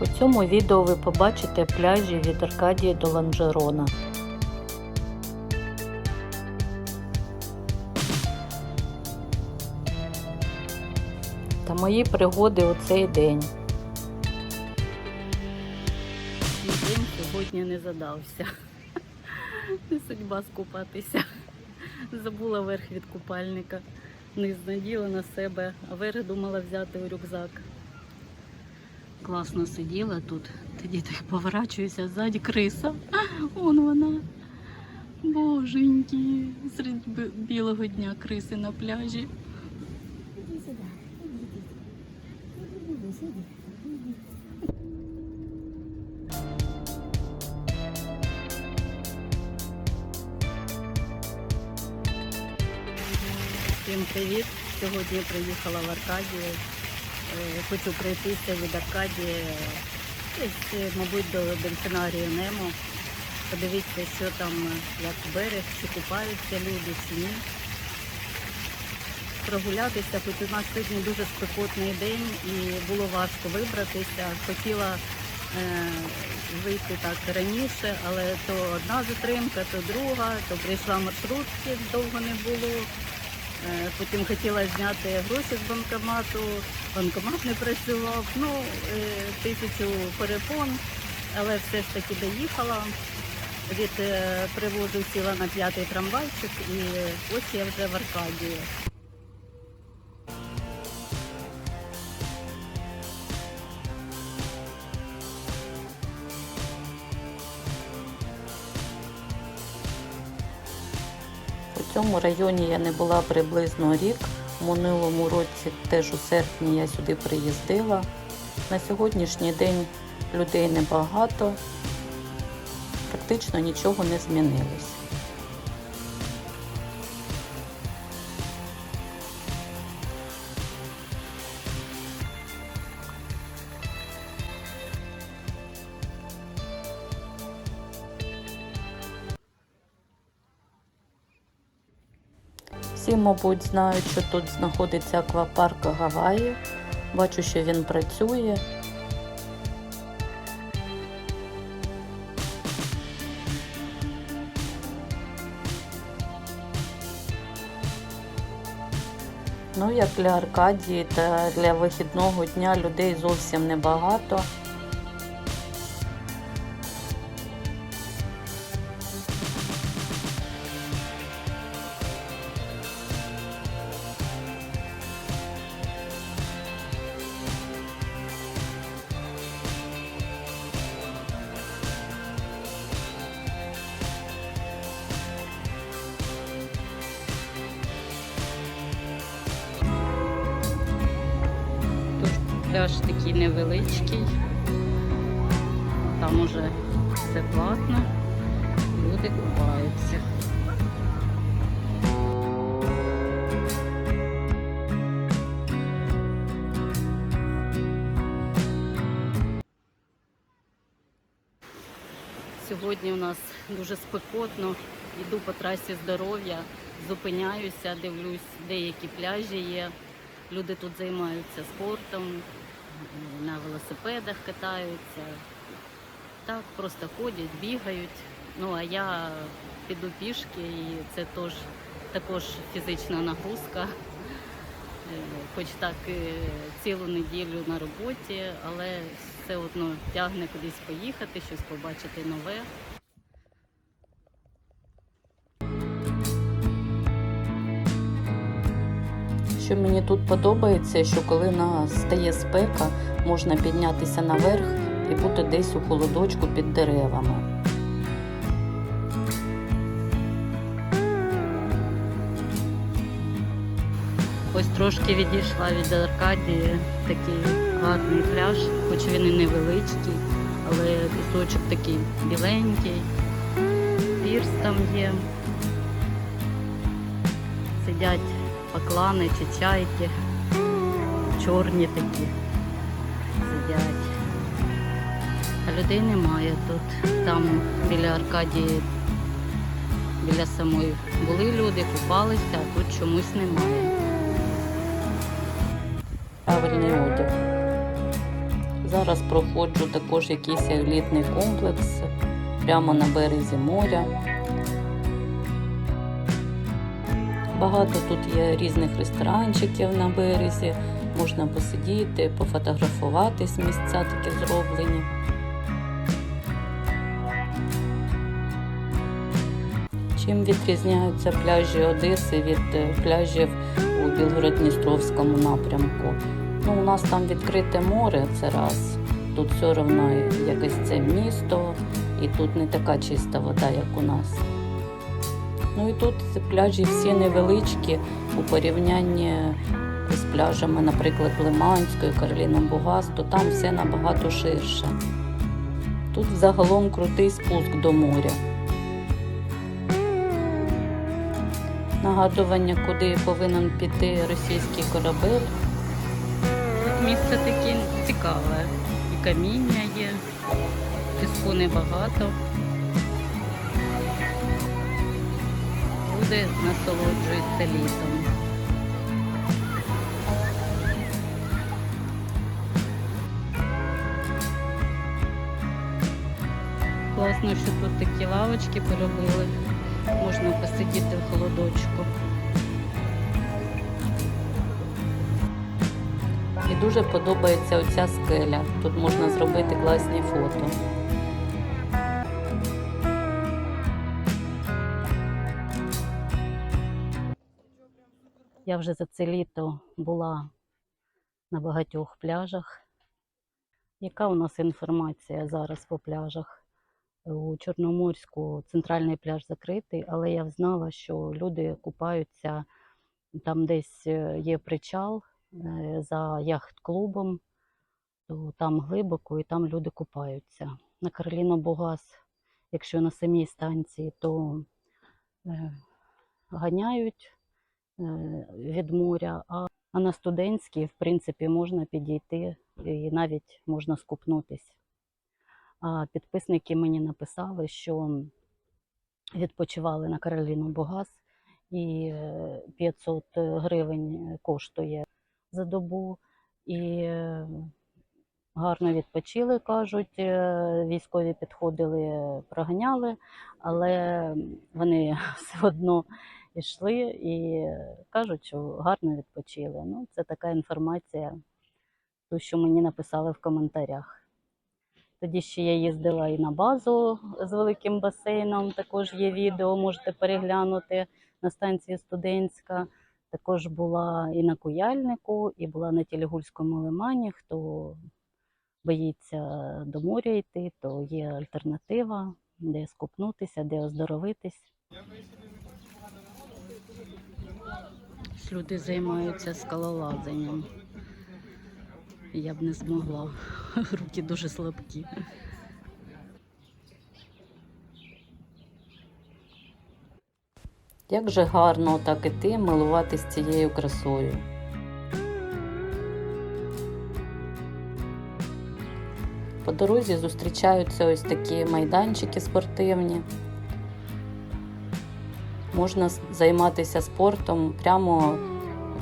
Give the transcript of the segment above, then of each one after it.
У цьому відео ви побачите пляжі від Аркадії до Ланжерона. Та мої пригоди у цей день. Мій день сьогодні не задався. Судьба скупатися. Забула верх від купальника. Низ наділа на себе, а верх думала взяти у рюкзак. Класно сиділа тут. Тоді так поворачуюся ззаді криса. Вон вона. Боженьки, серед білого дня криси на пляжі. Всім привіт! Сьогодні приїхала в Аркадію. Е, Хочу пройтися від Аркадії, е, мабуть, до дельфінарію Немо. Подивіться, що там, е, як берег, чи купаються люди, чи ні. Прогулятися, хоч у нас сьогодні дуже спекотний день і було важко вибратися. Хотіла е, вийти так раніше, але то одна затримка, то друга, то прийшла маршрутки, довго не було. Е, Потім хотіла зняти гроші з банкомату, банкомат не працював. Ну, е, тисячу перепон, але все ж таки доїхала. Від привозу сіла на п'ятий трамвайчик і ось я вже в Аркадії. Цьому районі я не була приблизно рік. У минулому році, теж у серпні, я сюди приїздила. На сьогоднішній день людей небагато, практично нічого не змінилось. Всі, мабуть, знають, що тут знаходиться аквапарк Гаваї. Бачу, що він працює. Ну, як для Аркадії та для вихідного дня людей зовсім небагато. Пляж такий невеличкий. Там уже все платно. Люди купаються. Сьогодні у нас дуже спекотно. Йду по трасі здоров'я, зупиняюся, дивлюсь, деякі пляжі є. Люди тут займаються спортом, на велосипедах катаються. Так, просто ходять, бігають. Ну а я піду пішки і це тож, також фізична нагрузка. Е, Хоч так цілу неділю на роботі, але все одно тягне кудись поїхати, щось побачити нове. Що мені тут подобається, що коли настає спека, можна піднятися наверх і бути десь у холодочку під деревами. Ось трошки відійшла від Аркадії такий гарний пляж, хоч він і невеличкий, але пісочок такий біленький, пірс там є. Сидять поклани чи чайки, чорні такі сидять. А людей немає тут. Там біля Аркадії, біля самої були люди, купалися, а тут чомусь немає. Правильний одяг. Зараз проходжу також якийсь елітний комплекс прямо на березі моря. Багато тут є різних ресторанчиків на березі, можна посидіти, пофотографуватись, місця такі зроблені. Чим відрізняються пляжі Одеси від е, пляжів у Білгород-Дністровському напрямку? Ну, у нас там відкрите море, це раз. Тут все одно якесь це місто, і тут не така чиста вода, як у нас. Ну і тут пляжі всі невеличкі у порівнянні з пляжами, наприклад, Лиманською, Кароліном Бугас, то там все набагато ширше. Тут загалом крутий спуск до моря. Нагадування, куди повинен піти російський корабель. Тут місце таке цікаве. І каміння є, піску небагато. Люди насолоджуються літом. Класно, що тут такі лавочки поробили. Можна посидіти в холодочку. І дуже подобається оця скеля. Тут можна зробити класні фото. Я вже за це літо була на багатьох пляжах. Яка у нас інформація зараз по пляжах? У Чорноморську центральний пляж закритий, але я знала, що люди купаються там десь е, є причал е, за яхт-клубом, то там глибоко і там люди купаються. На Кароліно Бугас, якщо на самій станції, то е, ганяють від моря, а, на студентській, в принципі, можна підійти і навіть можна скупнутись. А підписники мені написали, що відпочивали на Кароліну Бугас і е, 500 гривень коштує за добу. І е, гарно відпочили, кажуть. Е, Військові підходили, проганяли, але вони все одно йшли і кажуть, що гарно відпочили. Ну, це така інформація, ту, що мені написали в коментарях. Тоді ще я їздила і на базу з великим басейном. Також є відео, можете переглянути на станції студентська. Також була і на Куяльнику, і була на Тілігульському лимані. Хто боїться до моря йти, то є альтернатива, де скупнутися, де оздоровитись. Люди займаються скалолазанням. Я б не змогла. Руки дуже слабкі. Як же гарно так іти, милуватись цією красою. По дорозі зустрічаються ось такі майданчики спортивні. Можна займатися спортом прямо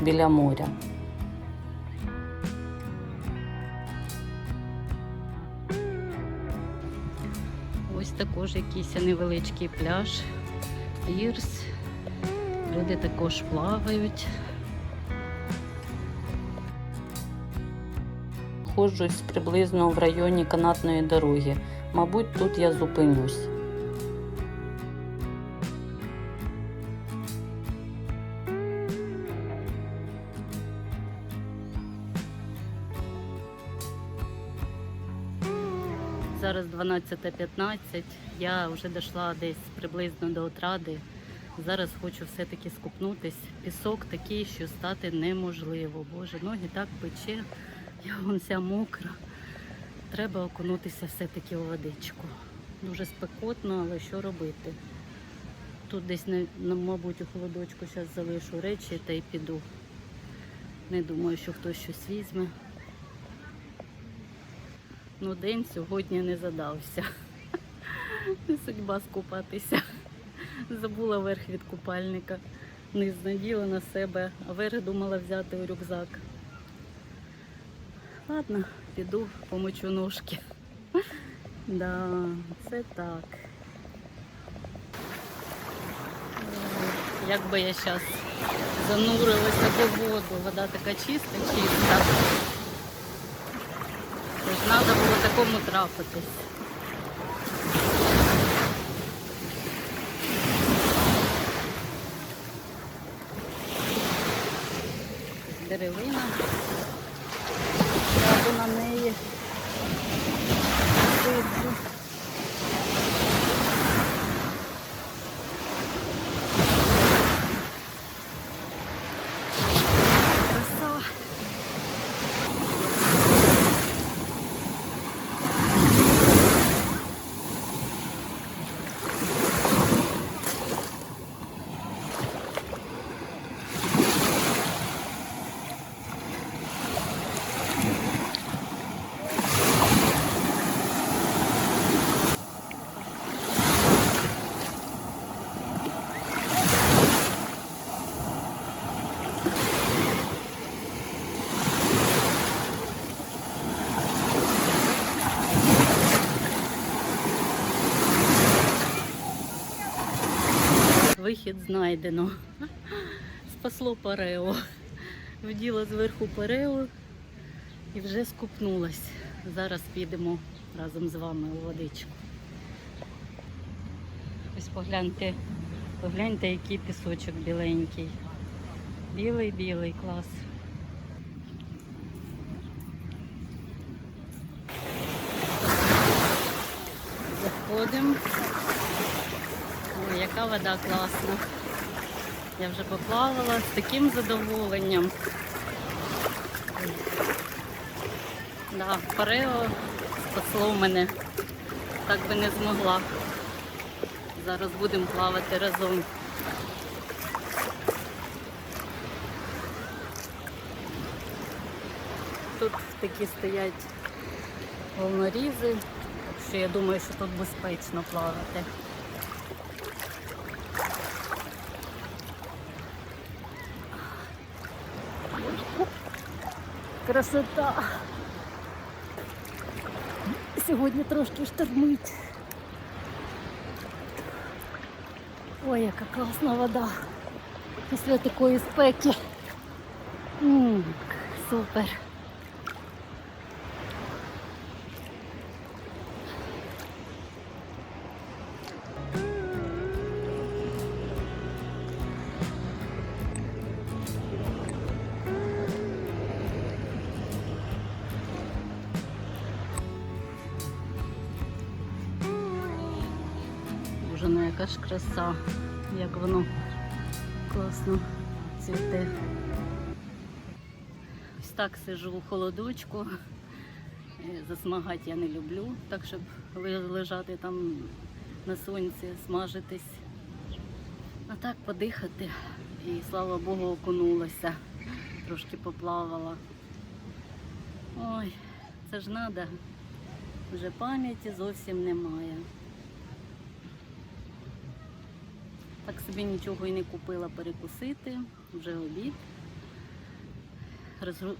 біля моря. Ось також якийсь невеличкий пляж, пірс. Люди також плавають. Ходжусь приблизно в районі канатної дороги. Мабуть, тут я зупинюсь. Зараз 12.15. Я вже дійшла десь приблизно до отради. Зараз хочу все-таки скупнутись. Пісок такий, що стати неможливо. Боже, ноги так пече, я вон вся мокра. Треба окунутися все-таки у водичку. Дуже спекотно, але що робити? Тут десь, не- мабуть, у холодочку зараз залишу речі та й піду. Не думаю, що хтось щось візьме. Ну, день сьогодні не задався. Судьба скупатися. Забула верх від купальника. Низ наділа на себе, а верх думала взяти у рюкзак. Ладно, піду помочу ножки. Да, це так. Як би я зараз занурилася в воду, вода така чиста, чиста. Треба було такому трапитись. Деревина. Сяду на неї. Сиджу. Краса. Вихід знайдено. Спасло парео. Вділа зверху парео і вже скупнулась. Зараз підемо разом з вами у водичку. Ось погляньте, погляньте, який пісочок біленький. Білий, білий, клас. Заходимо. Яка вода класна. Я вже поплавала з таким задоволенням. Да, парео спасло мене. Так би не змогла. Зараз будемо плавати разом. Тут такі стоять волнорізи, так що я думаю, що тут безпечно плавати. Красота. Сьогодні трошки штормить. Ой, яка класна вода. Після такої спеки. М, супер. Ж краса, як воно класно цвіте. Ось так сижу у холодочку. Е, Засмагати я не люблю, так щоб лежати там на сонці, смажитись. А так подихати. І слава Богу, окунулася. Трошки поплавала. Ой, це ж надо. Вже пам'яті зовсім немає. Так собі нічого і не купила перекусити, вже обід. Розгру-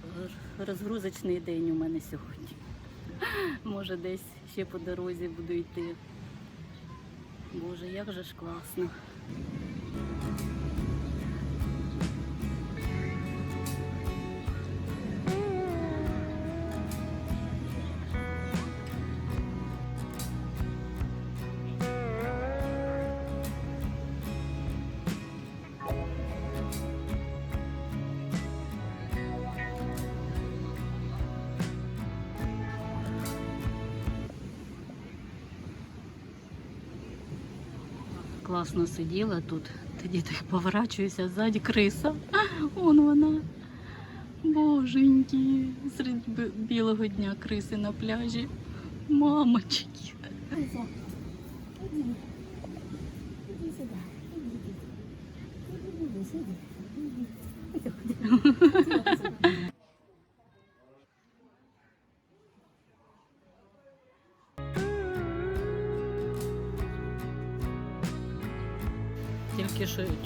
Розгрузочний день у мене сьогодні. Може, десь ще по дорозі буду йти. Боже, як же ж класно. Класно сиділа тут. Тоді так поворачуюся ззаді криса. Вон вона. Боженьки, серед білого дня криси на пляжі. Мамочки. Ася, сюди. Иди сюда. Иди, иди. Иди,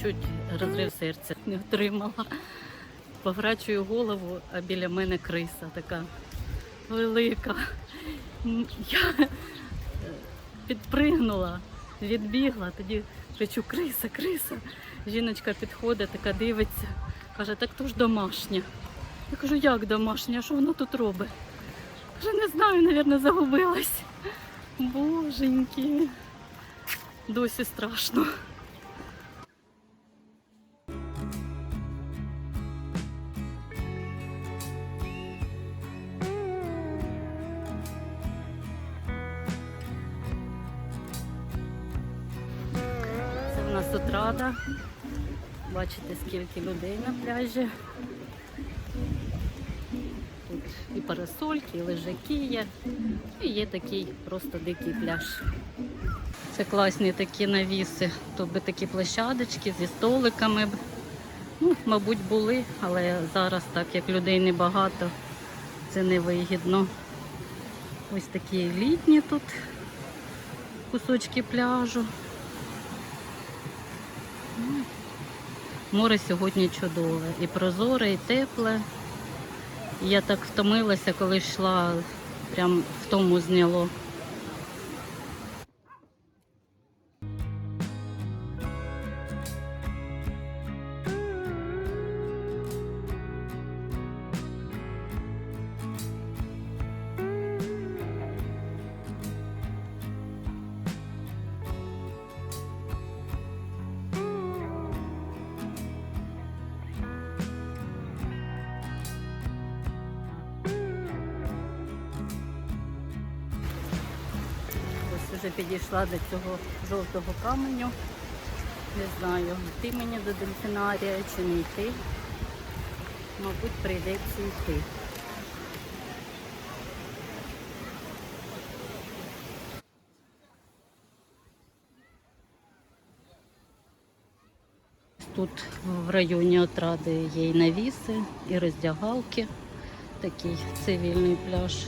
чуть розрив серця не отримала. Поворачую голову, а біля мене криса така велика. Я підпригнула, відбігла, тоді кричу криса, криса. Жіночка підходить, така дивиться, каже, так то ж домашня. Я кажу, як домашня, що воно тут робить? Каже, не знаю, мабуть, загубилась. Боженьки. Досі страшно. Бачите, скільки людей на пляжі. Тут і парасольки, і лежаки є. І є такий просто дикий пляж. Це класні такі навіси. Би такі площадочки зі столиками. Ну, мабуть, були, але зараз, так як людей небагато, це невигідно. Ось такі літні тут кусочки пляжу. Море сьогодні чудове. І прозоре, і тепле. Я так втомилася, коли йшла, прям в тому зняло. Підійшла до цього жовтого каменю. Не знаю, йти мені до дельфінарія чи не йти. Мабуть, прийдеться йти. Тут в районі отради є і навіси, і роздягалки. Такий цивільний пляж.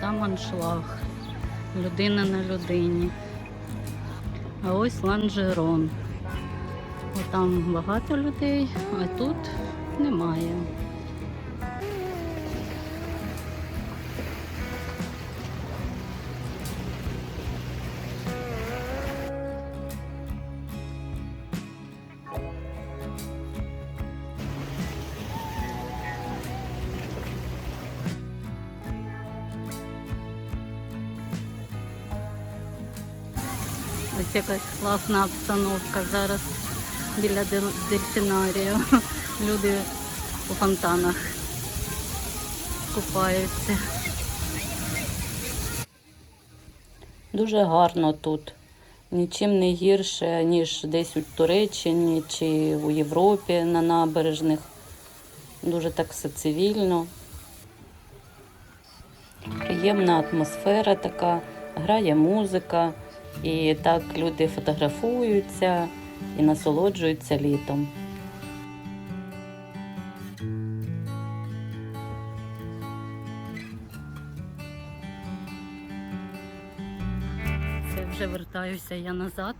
Там аншлаг. Людина на людині. А ось ланжерон. Там багато людей, а тут немає. Якась класна обстановка зараз біля дел- дельфінарію. Люди у фонтанах купаються. Дуже гарно тут. Нічим не гірше, ніж десь у Туреччині чи у Європі на набережних. Дуже так все цивільно. Приємна атмосфера така, грає музика, і так люди фотографуються і насолоджуються літом. Це вже вертаюся я назад.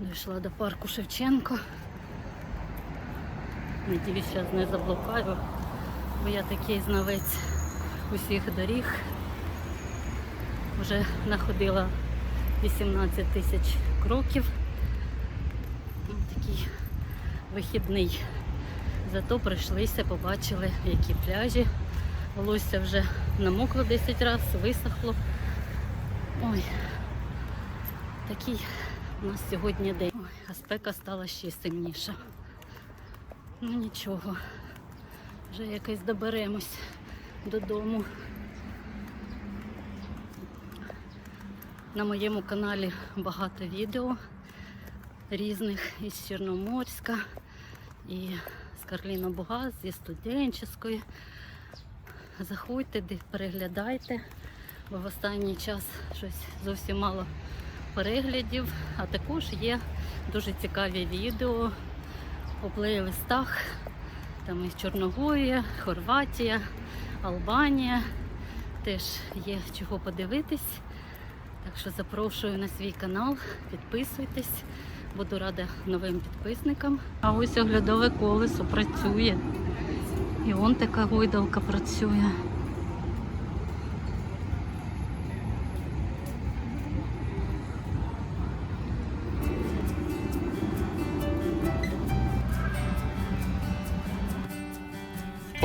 Дійшла до парку Шевченко. Надіюсь, зараз не заблукаю, бо я такий знавець усіх доріг. Вже находила 18 тисяч кроків. Такий вихідний. Зато прийшлися, побачили, які пляжі. Волосся вже намокло 10 разів, висохло. Ой, такий у нас сьогодні день. Ой, а спека стала ще сильніша. Ну нічого, вже якось доберемось додому. На моєму каналі багато відео різних із Чорноморська і з Карліна Бугаз, зі студенческої. заходьте, переглядайте, бо в останній час щось зовсім мало переглядів, а також є дуже цікаві відео по плейлистах. Там і Чорногорія, Хорватія, Албанія. Теж є чого подивитись. Що запрошую на свій канал, підписуйтесь. Буду рада новим підписникам. А ось оглядове колесо працює. І он така гойдалка працює.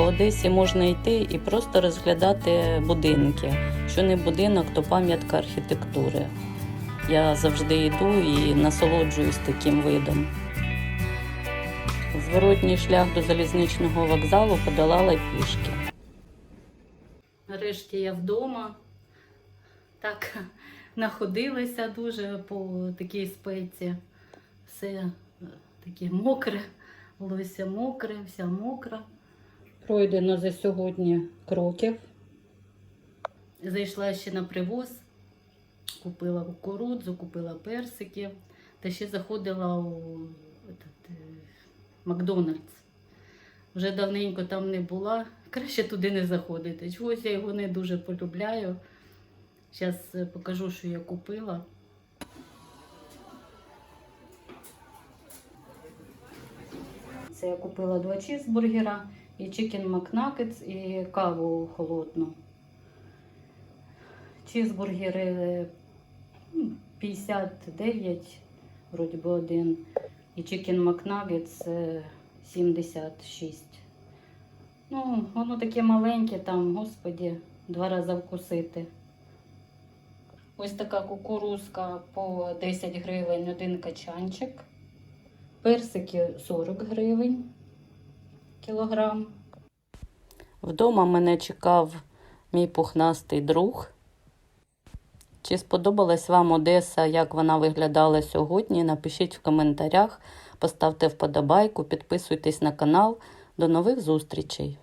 Одесі можна йти і просто розглядати будинки. Що не будинок, то пам'ятка архітектури. Я завжди йду і насолоджуюсь таким видом. Зворотній шлях до залізничного вокзалу подолала пішки. Нарешті я вдома. Так находилася дуже по такій спеці. Все таке мокре, волосся мокре, вся мокра. Пройдено за сьогодні кроків. Зайшла ще на привоз, купила кукурудзу, купила персики та ще заходила у этот, е, Макдональдс. Вже давненько там не була. Краще туди не заходити. Чогось я його не дуже полюбляю. Зараз покажу, що я купила. Це я купила два чізбургера і чикен макнагетс і каву холодну. Чізбургери 59, вроді би один, і чикен макнагетс е, 76. Ну, воно таке маленьке там, господі, два рази вкусити. Ось така кукурузка по 10 гривень, один качанчик. Персики 40 гривень кілограм. Вдома мене чекав мій пухнастий друг. Чи сподобалась вам Одеса, як вона виглядала сьогодні? Напишіть в коментарях, поставте вподобайку, підписуйтесь на канал. До нових зустрічей!